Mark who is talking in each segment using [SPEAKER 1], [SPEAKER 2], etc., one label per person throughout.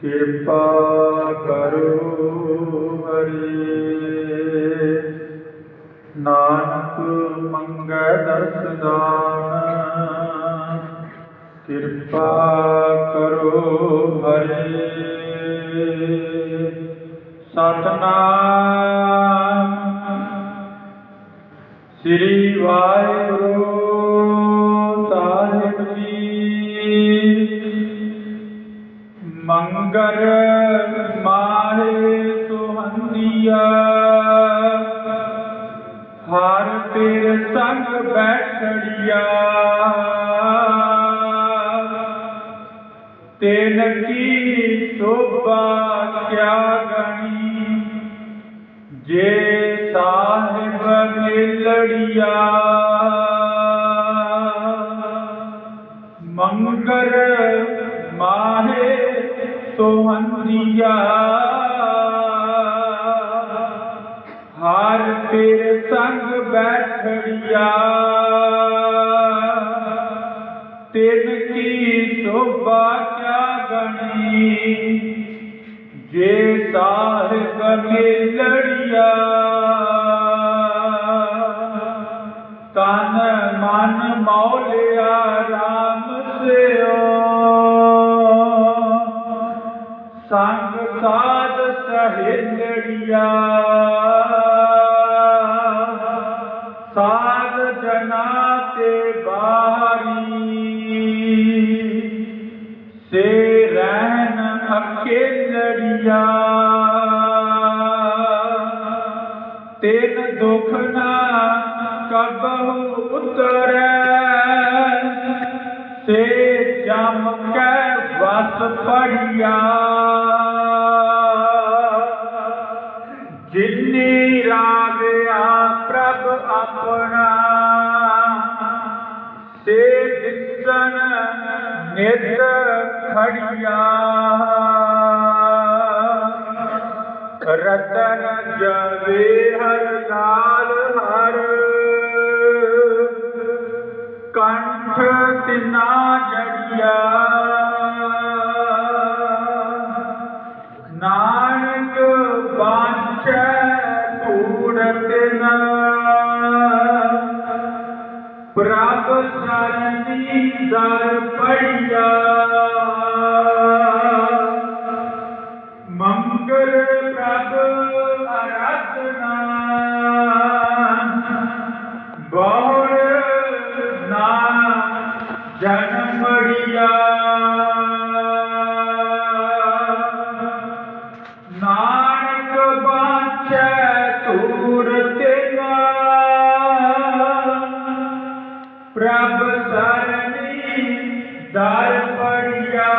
[SPEAKER 1] ਕਿਰਪਾ ਕਰੋ ਹਰੀ। ਨਾਨਕ ਮੰਗੈ ਦਰਸ ਕਿਰਪਾ ਕਰੋ ਹਰੀ। ਸਤਨਾਮ। ਸ੍ਰੀ ਵਾਹਿਗੁਰੂ ਸੁਹੰਦੀਆ ਹਰ ਤੇਰੇ ਸੰਗ ਬੈਠੜੀਆ ਤੈਨ ਕੀ ਸ਼ੋਭਾ ਕਿਆ ਗਣੀ ਜੇ ਸਾਹਿਬ ਮਿਲੜੀਆ ਮੰਗਰ ਮਾਹੇ ਸੋਹੰਦੀਆ ਹਰ ਤੇਰੇ ਸੰਗ ਬੈਠੜੀਆ। ਤਿਨ ਕੀ ਸ਼ੋਭਾ ਕਿਆ ਗਣੀ। ਜੇ ਸਾਹਿਬ ਮਿਲੜੀਆ ਤਨ ਮਨ ਮੌਲਿਆ ਰਾਮ ਸਿਓ। ਸੰਗ ਸਾਧ ਸਹਿਲੜੀਆ ਲੜਿਆ। साध जना ते बारी। से रहन अकेलरिया। तेन दुख ना कबहु उतर। से जम के बस पड़िया। जिन्नी रावे ਆਪਣਾ ਸੇ ਦਿਸਨ ਨਿਤ ਖੜਿਆ। ਰਤਨ ਜਵੇ ਹਰ ਲਾਲ ਹਰ। ਕੰਠ ਤਿਨਾ ਜੜਿਆ। ਨਾਨਕ ਪ੍ਰਭ ਪ੍ਰਭ ਸਰਨੀ ਦਰ ਪੜਿਆ।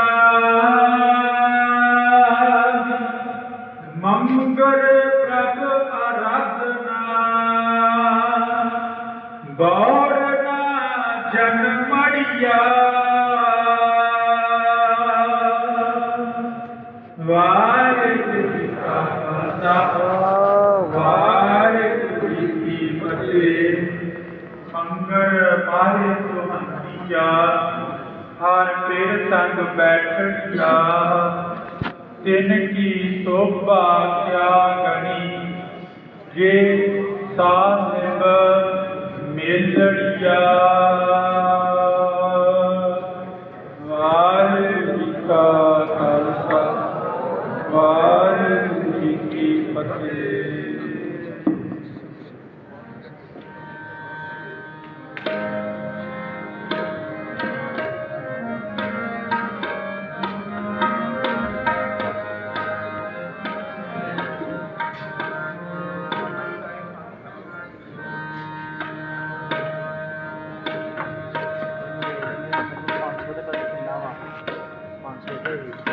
[SPEAKER 1] ਮੰਗਲ ਪ੍ਰਭ ਅਰਾਧਨਾ। ਗੌਰ ਨਾ ਜਨਮੜਿਆ ਸੰਗ ਬੈਠਣ ਕਾ ਤਿਨ ਕੀ ਸੋਭਾ ਕਿਆ ਗਣੀ? ਜੇ ਸਾਹਿਬ ਮਿਲਣ ਜਾ ਵਾਹਿਗੁਰੂ ਜੀ ਕੀ ਫਤਿਹ। Hey.